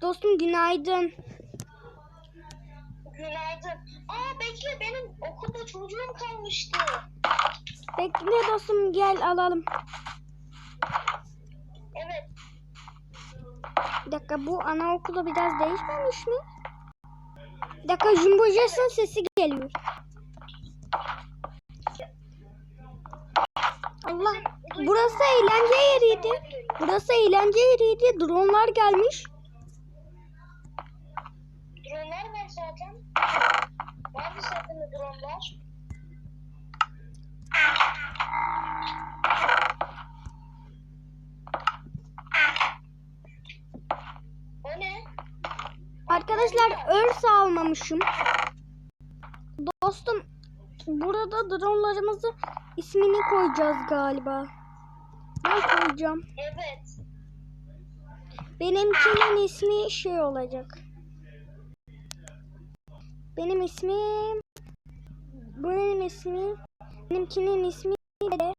Dostum günaydın. Günaydın. Aa bekle benim okulda çocuğum kalmıştı. Bekle dostum gel alalım. Evet. Bir dakika bu anaokulu biraz değişmemiş mi? Bir dakika Jumbo Jess'in sesi geliyor. Allah. Burası eğlence yeriydi. Burası eğlence yeriydi. Dronlar gelmiş. Dronlar Vardı zaten o dronlar. O ne? Arkadaşlar örs almamışım. Dostum burada dronlarımızı ismini koyacağız galiba. Ben koyacağım. Evet. Benimkinin ismi şey olacak. Benim ismim benim ismi benimkinin ismi Dede.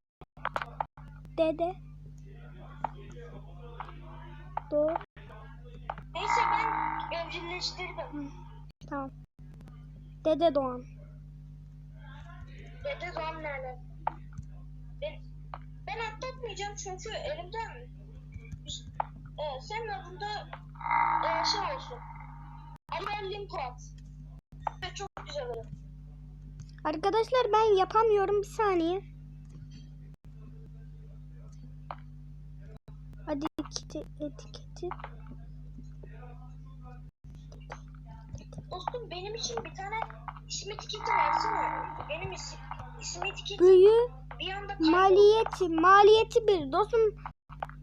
Dede. Do. Neyse ben evcilleştirdim. Tamam. Dede Doğan. Dede Doğan nerede? Ben, ben atlatmayacağım çünkü elimden ee, senin adında ee, şey olsun. Ali Lincoln. Çok güzel olur. Arkadaşlar ben yapamıyorum bir saniye. Hadi etiketi, etiketi. Dostum benim için bir tane isim etiketi versene. Benim isim, isim etiketi Büyü bir anda maliyeti maliyeti bir dostum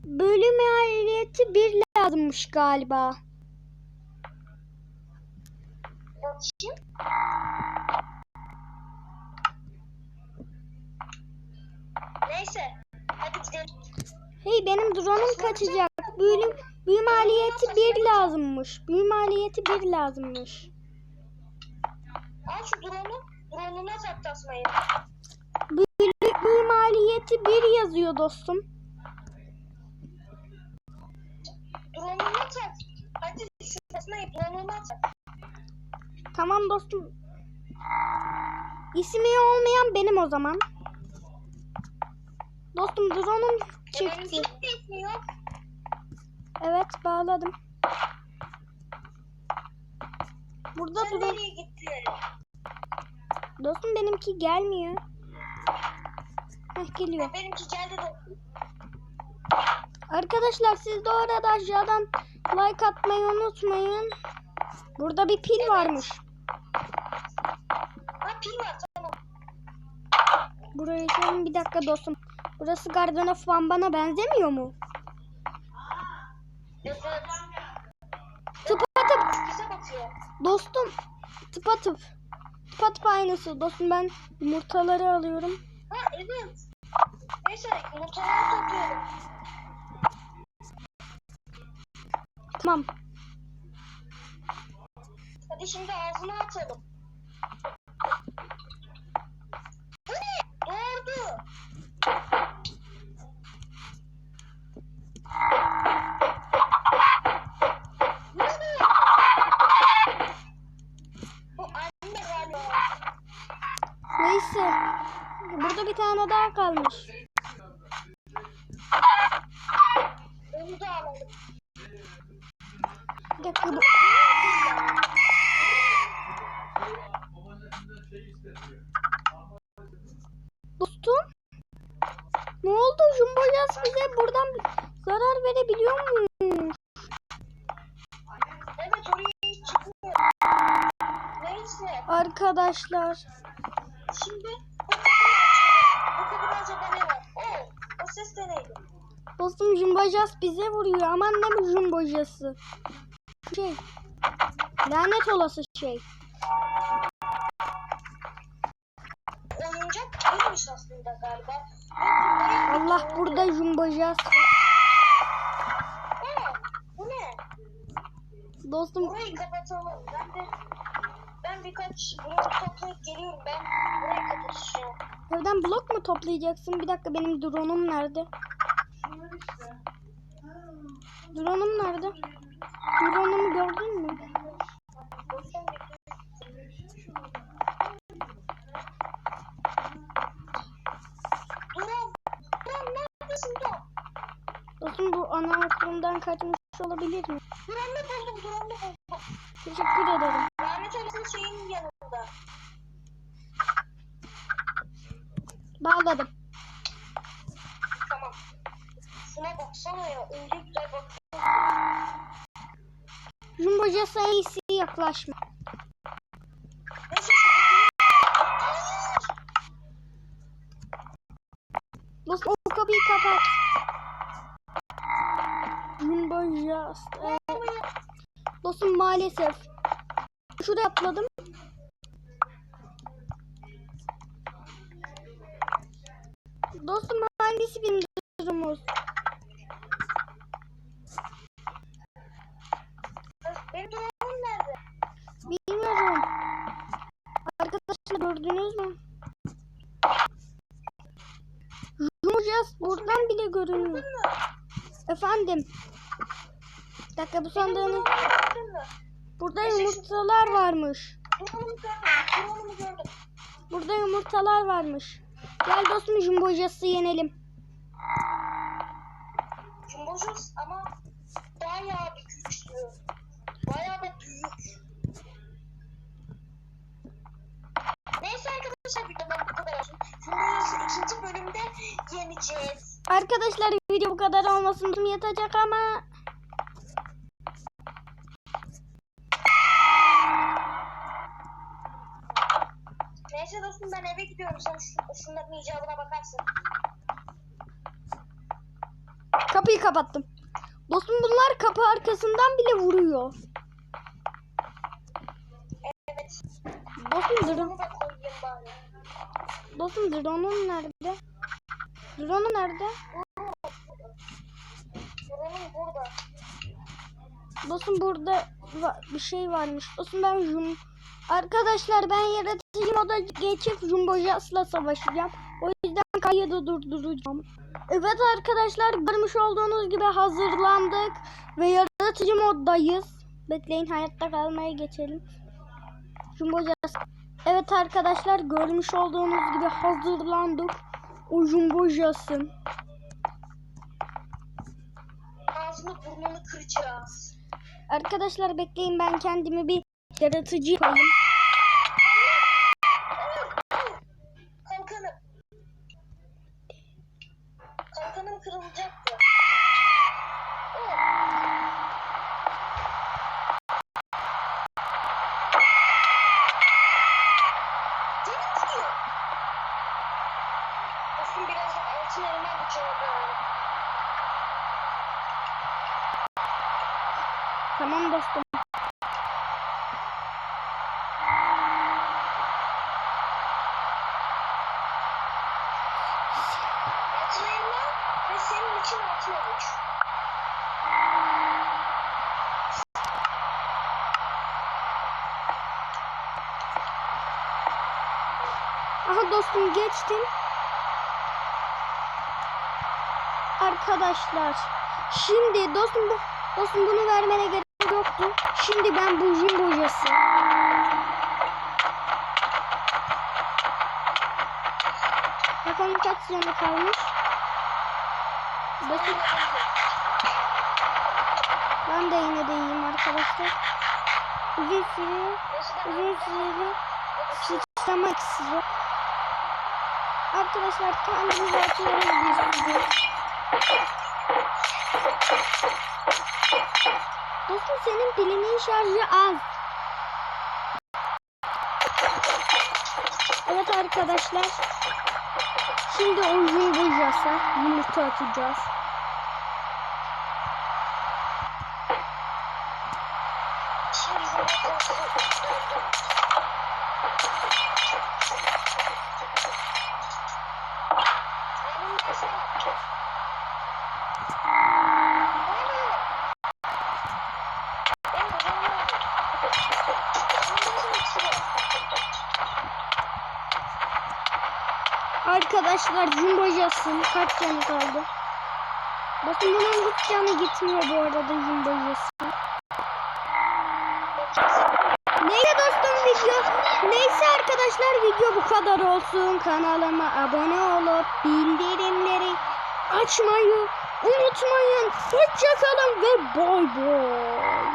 bölüm maliyeti bir lazımmış galiba. Bakayım. Neyse. Hadi gidelim. Hey benim drone'um kaçacak. Bölüm büyü maliyeti bir lazımmış. Büyü maliyeti bir lazımmış. Al şu drone'u. Drone'una tak tasmayı. Büyü, büyü maliyeti bir yazıyor dostum. Drone'una tak. Hadi şu tasmayı drone'una tak. Tamam dostum. İsmi olmayan benim o zaman. Dostum drone'um yok. Evet bağladım. Burada Sen drone. nereye gittin? Dostum benimki gelmiyor. Heh geliyor. Benimki geldi dostum. Arkadaşlar siz de orada aşağıdan like atmayı unutmayın. Burada bir pil varmış. Ha pil var tamam. Burayı şöyle bir dakika dostum. Burası Garden of Bamban'a benzemiyor mu? Evet. Tıpatıp Bize bakıyor. dostum tıpatıp tıpatıp aynısı dostum ben yumurtaları alıyorum. Ha evet. Neyse yumurtaları topluyorum. Tamam. Hadi şimdi ağzına atalım. Neyse. Burada bir tane daha kalmış. Bir dakika bu. Dostum. Ne oldu? Jumbo Jazz bize buradan zarar verebiliyor mu? Evet oraya hiç çıkmıyor. Neyse. Arkadaşlar. Şimdi kapıda acaba ne var? Oo, o ses de neydi? Dostum Jumbo Jazz bize vuruyor. Aman ne bu Jumbo Jazz'ı? Şey. Lanet olası şey. Oyuncak değilmiş aslında galiba. Allah burada Jumbo Jazz. Aa, bu ne? Dostum Burayı kapatalım. Ben de birkaç blok toplayıp geliyorum. Ben burayı kapatacağım. evden blok mu toplayacaksın? Bir dakika benim drone'um nerede? Drone'um nerede? Drone'umu gördün mü? Dostum bu anaokulundan kaçmış olabilir mi? Duran'ı buldum. Duran'ı buldum. Teşekkür ederim. Olsun şeyin yanında. Bağladım. Tamam. Şuna baksana ya. Öyle güzel bak. Jumbo Jess'a iyisi yaklaşma. Dostum o kapıyı kapat. Jumbo Jess. Ee, dostum maalesef. Şuraya atladım. Dostum hangisi benim durumumuz? Benim Duran'ım nerede? Bilmiyorum. Arkadaşlar gördünüz mü? Jumbo buradan bile görünüyor. Efendim. Bir dakika bu sandığını. Burada yumurtalar varmış. Burada yumurtalar varmış. Gel dostum Jumbo Jess'ı yenelim. Jumbojuz ama bayağı bir güçlü. Bayağı da büyük. Neyse arkadaşlar videodan bu kadar olsun. Jumbojuz'u ikinci bölümde yeneceğiz. Arkadaşlar video bu kadar olmasın yetecek ama Dostum ben eve gidiyorum. Sen şu, şunların icabına bakarsın. kapıyı kapattım. Dostum bunlar kapı arkasından bile vuruyor. Evet. Dostum drone, dostum drone'un nerede? Drone'un nerede? Buranın burada. Dostum burada bir şey varmış. Dostum ben jum Arkadaşlar ben yaratıcı moda geçip Jumbo Jazz'la savaşacağım. O yüzden kaydı durduracağım. Evet arkadaşlar görmüş olduğunuz gibi hazırlandık ve yaratıcı moddayız. Bekleyin hayatta kalmaya geçelim. Jumbo Jazz. Evet arkadaşlar görmüş olduğunuz gibi hazırlandık. O Jumbo Jazz'ın. Ağzını burnunu kıracağız. Arkadaşlar bekleyin ben kendimi bir yaratıcı yapayım. Senin için avuç. Aha dostum geçtim. Arkadaşlar şimdi dostum bu dostum bunu vermene gerek yoktu. Şimdi ben bu jim. Bakalım kaç canı kalmış. Dostum ben de yine de iyiyim arkadaşlar. Uzun süre uzun süreli sıçrama iksiri. Arkadaşlar kendimizi atıyoruz biz bugün. Dostum senin pilinin şarjı az. Evet arkadaşlar. Şimdi oyun boyacağız. Yumurta atacağız. Arkadaşlar Jumbo kaç canı kaldı? Bakın bunun hiç canı gitmiyor bu arada Jumbo Neyse dostum video. Neyse arkadaşlar video bu kadar olsun. Kanalıma abone olup bildirimleri açmayı unutmayın. Hoşçakalın ve bay bay.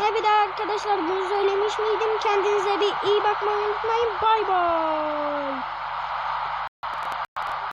Ve bir daha arkadaşlar bunu söylemiş miydim? Kendinize bir iyi bakmayı unutmayın. Bay bay.